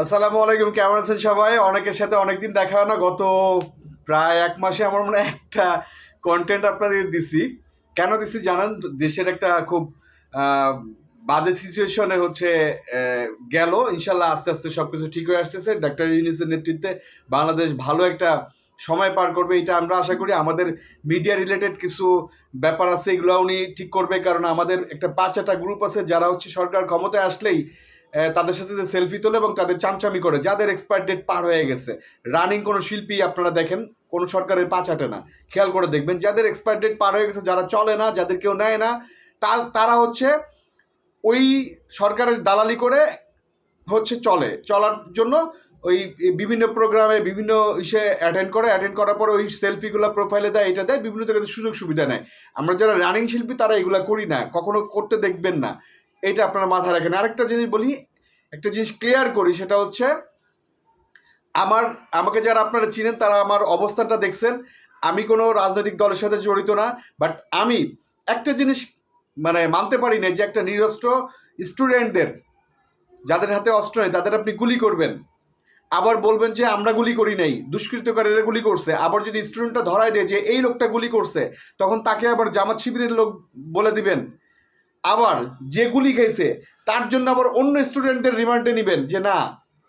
আসসালামু আলাইকুম, কেমন আছেন সবাই? অনেকের সাথে অনেকদিন দেখা হয় না, গত প্রায় এক মাসে আমার মনে হয় একটা কন্টেন্ট আপনাদের দিছি। কেন দিছি জানেন? দেশের একটা খুব বাজে সিচুয়েশনে হচ্ছে গেল। ইনশাল্লাহ আস্তে আস্তে সব কিছু ঠিক হয়ে আসতেছে। ডাক্তার ইউনিসের নেতৃত্বে বাংলাদেশ ভালো একটা সময় পার করবে, এটা আমরা আশা করি। আমাদের মিডিয়া রিলেটেড কিছু ব্যাপার আছে, এগুলো উনি ঠিক করবে। কারণ আমাদের একটা পাঁচ একটা গ্রুপ আছে, যারা হচ্ছে সরকার ক্ষমতায় আসলেই তাদের সাথে যে সেলফি তোলে এবং তাদের চামচামি করে, যাদের এক্সপায়ার ডেট পার হয়ে গেছে। রানিং কোনো শিল্পী আপনারা দেখেন, কোনো সরকারের পাঁচ আটে না। খেয়াল করে দেখবেন, যাদের এক্সপায়ার ডেট পার হয়ে গেছে, যারা চলে না, যাদের কেউ নেয় না তারা হচ্ছে ওই সরকারের দালালি করে হচ্ছে চলে। চলার জন্য ওই বিভিন্ন প্রোগ্রামে বিভিন্ন ইসে অ্যাটেন্ড করে অ্যাটেন্ড করার পরে ওই সেলফিগুলো প্রোফাইলে দেয়, এটা দেয়, বিভিন্ন জায়গাতে সুযোগ সুবিধা নেয়। আমরা যারা রানিং শিল্পী, তারা এগুলো করি না, কখনো করতে দেখবেন না। এটা আপনারা মাথায় রাখেন। আরেকটা জিনিস বলি, একটা জিনিস ক্লিয়ার করি, সেটা হচ্ছে আমার, আমাকে যারা আপনারা চিনেন, তারা আমার অবস্থানটা দেখছেন। আমি কোনো রাজনৈতিক দলের সাথে জড়িত না বাট আমি একটা জিনিস মানে মানতে পারি না যে একটা নিরস্ত্র স্টুডেন্টদের যাদের হাতে অস্ত্র নেই, তাদের আপনি গুলি করবেন। আবার বলবেন যে, আমরা গুলি করি নাই, দুষ্কৃতকারীরা গুলি করছে। আবার যদি স্টুডেন্টটা ধরায় দেয় যে, এই লোকটা গুলি করছে, তখন তাকে আবার জামাত শিবিরের লোক বলে দিবেন। আবার যে গুলি খেয়েছে তার জন্য আবার অন্য স্টুডেন্টদের রিমান্ডে নেবেন যে না,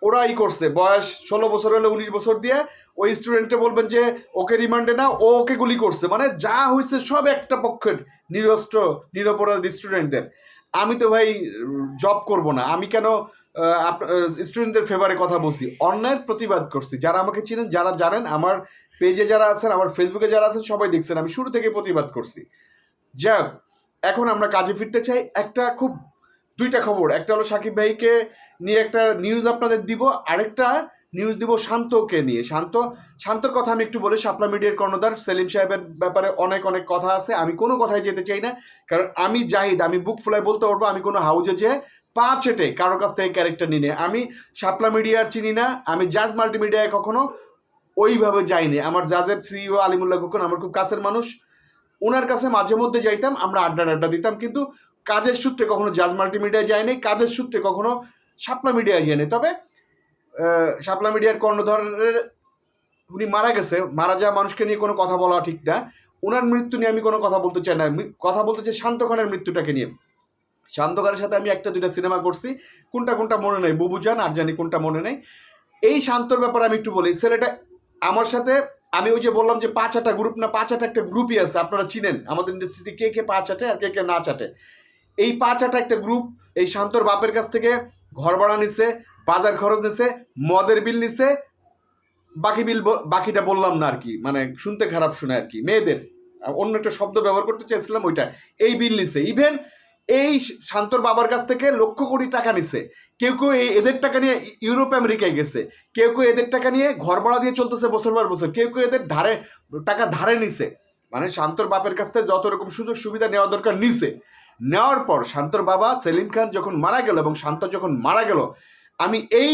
ওরাই করছে। বয়স ষোলো বছর হলে উনিশ বছর দিয়ে, ওই স্টুডেন্টে বলবেন যে, ওকে রিমান্ডে না ও ওকে গুলি করছে। মানে যা হয়েছে সব একটা পক্ষের নিরস্ত্র নিরপরাধ স্টুডেন্টদের আমি তো ভাই জব করব না। আমি কেন স্টুডেন্টদের ফেভারে কথা বলছি? অন্যায়ের প্রতিবাদ করছি। যারা আমাকে চিনেন, যারা জানেন, আমার পেজে যারা আছেন, আমার ফেসবুকে যারা আছেন, সবাই দেখছেন। আমি শুরু থেকে প্রতিবাদ করছি। যাক এখন আমরা কাজে ফিরতে চাই। একটা খুব, দুইটা খবর। একটা হলো সাকিব ভাইকে নিয়ে একটা নিউজ আপনাদের দিব, আরেকটা নিউজ দিব শান্তকে নিয়ে। শান্ত, শান্তর কথা আমি একটু বলি, শাপলা মিডিয়ার কর্ণধার, সেলিম সাহেবের ব্যাপারে অনেক অনেক কথা আছে। আমি কোনো কথায় যেতে চাই না, কারণ আমি জাহিদ, আমি বুক ফুলায় বলতে পারব, আমি কোনো হাউজে যে পা চেটে কারোর কাছ থেকে ক্যারেক্টার নিয়ে আমি শাপলা মিডিয়ার চিনি না, আমি জাজ মাল্টিমিডিয়ায় কখনো ওইভাবে যাইনি। আমার জাজের সিইও আলিমুল্লাহ খোকন আমার খুব কাছের মানুষ। ওনার কাছে মাঝে মধ্যে যাইতাম, আমরা আড্ডা আড্ডা দিতাম, কিন্তু কাজের সূত্রে কখনো জাজ মাল্টিমিডিয়ায় যায়নি কাজের সূত্রে কখনো শাপলা মিডিয়ায় যায়নি তবে শাপলা মিডিয়ার কর্ণধরের উনি মারা গেছে, মারা যাওয়া মানুষকে নিয়ে কোনো কথা বলা ঠিক না। ওনার মৃত্যু নিয়ে আমি কোনো কথা বলতে চাই না। কথা বলতে চাই শান্ত খানের মৃত্যুটাকে নিয়ে। শান্ত খানের সাথে আমি একটা দুইটা সিনেমা করছি, কোনটা কোনটা মনে নেই, বুবু জান আর জানি কোনটা মনে নেই। এই শান্তর ব্যাপারে আমি একটু বলি, ছেলেটা আমার সাথে আমি ওই যে বললাম যে পাঁচ আটা গ্রুপ না পাঁচ আটা একটা গ্রুপই আছে, আপনারা চিনেন। আমাদের ইন্ডাস্ট্রিতে কে কে পাঁচ আটে আর কে কে না চাটে এই পাঁচ আটা একটা গ্রুপ এই শান্তর বাপের কাছ থেকে ঘর ভাড়া নিছে, বাজার খরচ নিছে, মদের বিল নিছে, বাকি বিল বাকিটা বললাম না আর কি মানে শুনতে খারাপ শুনে আর কি, মেয়েদের। অন্য একটা শব্দ ব্যবহার করতে চাইছিলাম ওইটা। এই বিল নিছে। ইভেন এই শান্তর বাবার কাছ থেকে লক্ষ কোটি টাকা নিছে। কেউ কেউ এই এদের টাকা নিয়ে ইউরোপ, আমেরিকায় গেছে। কেউ কেউ এদের টাকা নিয়ে ঘর ভাড়া দিয়ে চলতেছে বছর পর বছর। কেউ কেউ এদের ধারে, টাকা ধারে নিছে। মানে শান্তর বাপের কাছ থেকে যত রকম সুযোগ সুবিধা নেওয়া দরকার নিছে। নেওয়ার পর শান্তর বাবা সেলিম খান যখন মারা গেল এবং শান্ত যখন মারা গেল, আমি এই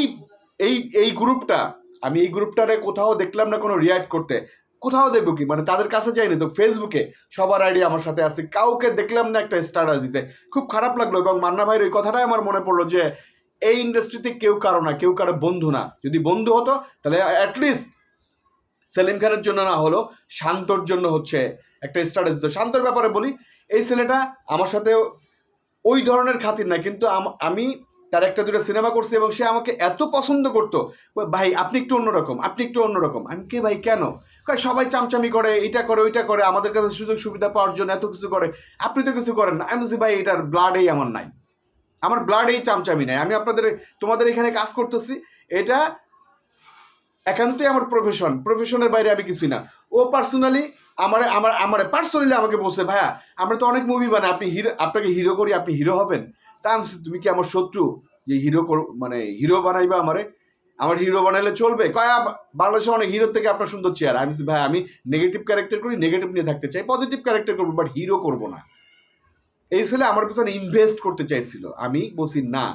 এই এই গ্রুপটা, আমি এই গ্রুপটারে কোথাও দেখলাম না কোনো রিয়াক্ট করতে। কোথাও দেখব কি? মানে তাদের কাছে যাইনি তো ফেসবুকে সবার আইডি আমার সাথে আছে। কাউকে দেখলাম না একটা স্ট্যাটাস দিতে খুব খারাপ লাগল এবং মান্না ভাইয়ের ওই কথাটাই আমার মনে পড়ল যে, এই ইন্ডাস্ট্রিতে কেউ কারও না, কেউ কারও বন্ধু না। যদি বন্ধু হতো, তাহলে অ্যাটলিস্ট সেলিম খানের জন্য না হলো, শান্তর জন্য হচ্ছে একটা স্ট্যাটাস দিত শান্তর ব্যাপারে বলি, এই ছেলেটা আমার সাথে ওই ধরনের খাতির না কিন্তু আম- আমি তার একটা দুটো সিনেমা করছে এবং সে আমাকে এত পছন্দ করতো। ভাই, আপনি একটু অন্যরকম, আপনি একটু অন্যরকম। আমি কে ভাই, কেন? সবাই চামচামি করে, এটা করে, ওইটা করে, আমাদের কাছে সুযোগ সুবিধা পাওয়ার জন্য এত কিছু করে। আপনি তো কিছু করেন না। আমি বলছি, ভাই, এটার ব্লাডেই আমার নাই। আমার ব্লাডেই চামচামি নাই। আমি আপনাদের, তোমাদের এখানে কাজ করতেছি। এটা একান্তই আমার প্রফেশন প্রফেশনের বাইরে আমি কিছুই না। ও পার্সোনালি আমার আমার আমার পার্সোনালি আমাকে বলছে, ভাইয়া, আমরা তো অনেক মুভি বানাই। আপনি হিরো আপনাকে হিরো করি, আপনি হিরো হবেন। তা আমি বলছি, তুমি কি আমার শত্রু? যে হিরো মানে হিরো বানাইবা আমারে? আমার হিরো বানাইলে চলবে? কয়া বাংলাদেশে অনেক হিরোর থেকে আপনার সুন্দর চেয়ার আমি ভাই আমি নেগেটিভ ক্যারেক্টার করি নেগেটিভ নিয়ে থাকতে চাই পজিটিভ ক্যারেক্টার করব বাট হিরো করব না। এই ছেলে আমার পিছনে ইনভেস্ট করতে চাইছিল। আমি বসি না।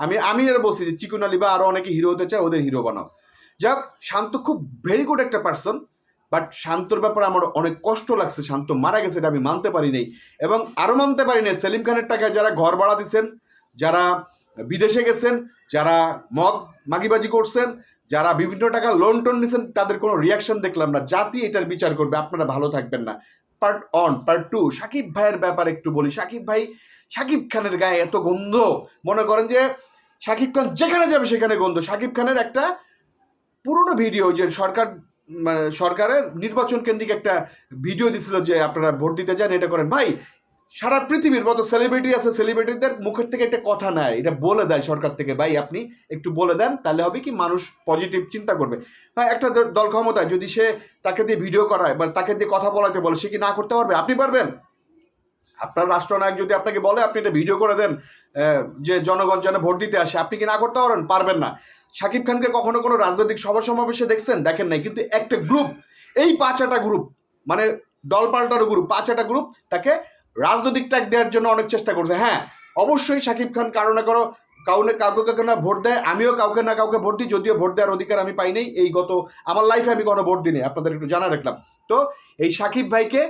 আমি আমি আর বসি যে চিকুন আলী বা আরও অনেকে হিরো হতে চায় ওদের হিরো বানাও। যাক শান্ত খুব ভেরি গুড একটা পার্সন বাট শান্তর ব্যাপারে আমার অনেক কষ্ট লাগছে, শান্ত মারা গেছে এটা আমি মানতে পারি নাই। এবং আরও মানতে পারি নাই, সেলিম খানের টাকায় যারা ঘর ভাড়া দিচ্ছেন যারা বিদেশে গেছেন, যারা মদ মাগিবাজি করছেন, যারা বিভিন্ন টাকা লোন টোন নিছেন, তাদের কোনো রিয়াকশন দেখলাম না। জাতি এটার বিচার করবে, আপনারা ভালো থাকবেন না। Part on part two Sakib ভাইয়ের ব্যাপারে একটু বলি। সাকিব ভাই, সাকিব খানের গায়ে এত গন্ধ। মনে করেন যে সাকিব খান যেখানে যাবে সেখানে গন্ধ। সাকিব খানের একটা পুরনো ভিডিও যে সরকার মানে সরকারের নির্বাচন কেন্দ্রিক একটা ভিডিও দিছিল যে আপনারা ভোট দিতে যান এটা করেন। ভাই, সারা পৃথিবীর কত সেলিব্রিটি আছে সেলিব্রিটিদের মুখের থেকে একটা কথা নেয় এটা বলে দেয় সরকার থেকে। ভাই, আপনি একটু বলে দেন, তাহলে হবে কি মানুষ পজিটিভ চিন্তা করবে। ভাই, একটা দল ক্ষমতায় যদি সে তাকে দিয়ে ভিডিও করায় বা তাকে দিয়ে কথা বলাতে বলে, সে কি না করতে পারবে? আপনি পারবেন? আপনার রাষ্ট্রনায়ক যদি আপনাকে বলে, আপনি এটা ভিডিও করে দেন যে জনগণ যেন ভোট দিতে আসে, আপনি কি না করতে পারেন? পারবেন না। শাকিব খানকে কখনো কোনো রাজনৈতিক সভা সমাবেশে দেখছেন? দেখেন নাই। কিন্তু একটা গ্রুপ এই পাঁচাটা গ্রুপ মানে দল পাল্টানো গ্রুপ পাঁচাটা গ্রুপ তাকে রাজনৈতিক ট্যাগ দেওয়ার জন্য অনেক চেষ্টা করছে। হ্যাঁ অবশ্যই শাকিব খান কারও না কারও, কাউনে কাউকে কাউকে না ভোট দেয়, আমিও কাউকে না কাউকে ভোট দিই, যদিও ভোট দেওয়ার অধিকার আমি পাই নাই। এই গত, আমার লাইফে আমি কোনো ভোট দিই আপনাদের একটু জানা রাখলাম। তো এই সাকিব ভাইকে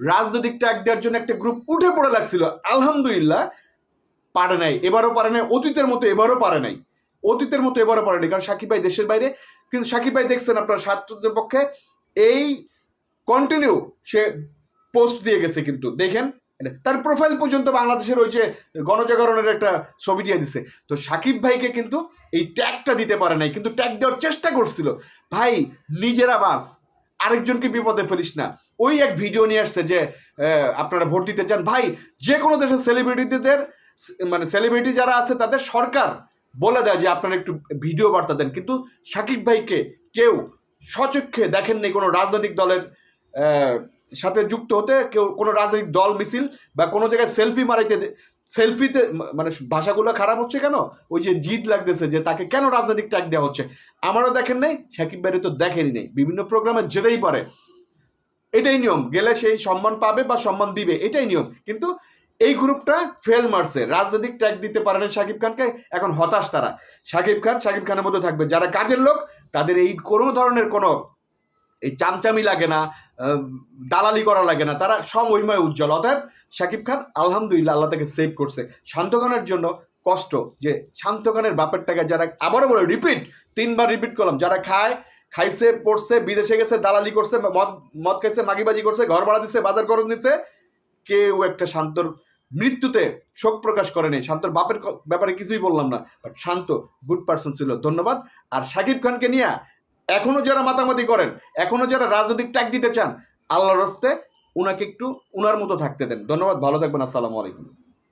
রাজনৈতিক ট্যাগ দেওয়ার জন্য একটা গ্রুপ উঠে পড়ে লাগছিল। আলহামদুলিল্লাহ, পারে নাই। এবারও পারে নাই, অতীতের মতো এবারও পারে নাই। অতীতের মতো এবারও পারে নাই কারণ সাকিব ভাই দেশের বাইরে। কিন্তু সাকিব ভাই দেখছেন আপনার ছাত্রদের পক্ষে, এই কন্টিনিউ সে পোস্ট দিয়ে গেছে কিন্তু, দেখেন। তার প্রোফাইল পর্যন্ত বাংলাদেশের ওই যে গণজাগরণের একটা ছবি দিয়ে দিছে। তো সাকিব ভাইকে কিন্তু এই ট্যাগটা দিতে পারে নাই, কিন্তু ট্যাগ দেওয়ার চেষ্টা করছিল। ভাই, নিজেরা বাস আরেকজনকে বিপদে ফেলিস না। ওই এক ভিডিও নিয়ে আসছে যে আপনারা ভোট দিতে চান। ভাই যে কোনো দেশের সেলিব্রিটিদের মানে সেলিব্রিটি যারা আছে, তাদের সরকার বলে দেয় যে আপনারা একটু ভিডিও বার্তা দেন। কিন্তু সাকিব ভাইকে কেউ সচক্ষে দেখেন নেই কোনো রাজনৈতিক দলের সাথে যুক্ত হতে, কেউ কোনো রাজনৈতিক দল মিছিল বা কোনো জায়গায় সেলফি মারাইতে, সেলফিতে মানে ভাষাগুলো খারাপ হচ্ছে কেন? ওই যে জিদ লাগতেছে যে তাকে কেন রাজনৈতিক ট্যাগ দেওয়া হচ্ছে? আমারও দেখেন নাই, সাকিব ভাইরে তো দেখেনি নেই। বিভিন্ন প্রোগ্রামে যেতেই পারে। এটাই নিয়ম। গেলে সেই সম্মান পাবে বা সম্মান দিবে, এটাই নিয়ম। কিন্তু এই গ্রুপটা ফেল মারছে। রাজনৈতিক ট্যাগ দিতে পারে না শাকিব খানকে, এখন হতাশ তারা। শাকিব খান, শাকিব খানের মধ্যে থাকবে। যারা কাজের লোক, তাদের এই কোনো ধরনের কোনো এই চামচামি লাগে না দালালি করা লাগে না। তারা সমহিময় উজ্জ্বল। অতএব শাকিব খান আলহামদুলিল্লাহ আল্লাহ তাকে সেভ করছে। শান্ত খানের জন্য কষ্ট যে শান্ত খানের বাপের টাকা যারা আবারও বলে রিপিট তিনবার রিপিট করলাম, যারা খায়, খাইছে, পড়ছে, বিদেশে গেছে, দালালি করছে, মদ মদ খাইছে, মাগিবাজি করছে, ঘর ভাড়া দিছে, বাজার করণ দিছে, কেউ একটা শান্তর মৃত্যুতে শোক প্রকাশ করেনি শান্তর বাপের ব্যাপারে কিছুই বললাম না। বাট শান্ত গুড পার্সন ছিল, ধন্যবাদ। আর শাকিব খানকে নিয়ে এখনও যারা মাতামাতি করেন, এখনও যারা রাজনৈতিক ট্যাগ দিতে চান, আল্লাহর রস্তে ওনাকে একটু উনার মতো থাকতে দেন। ধন্যবাদ, ভালো থাকবেন, আসসালামু আলাইকুম।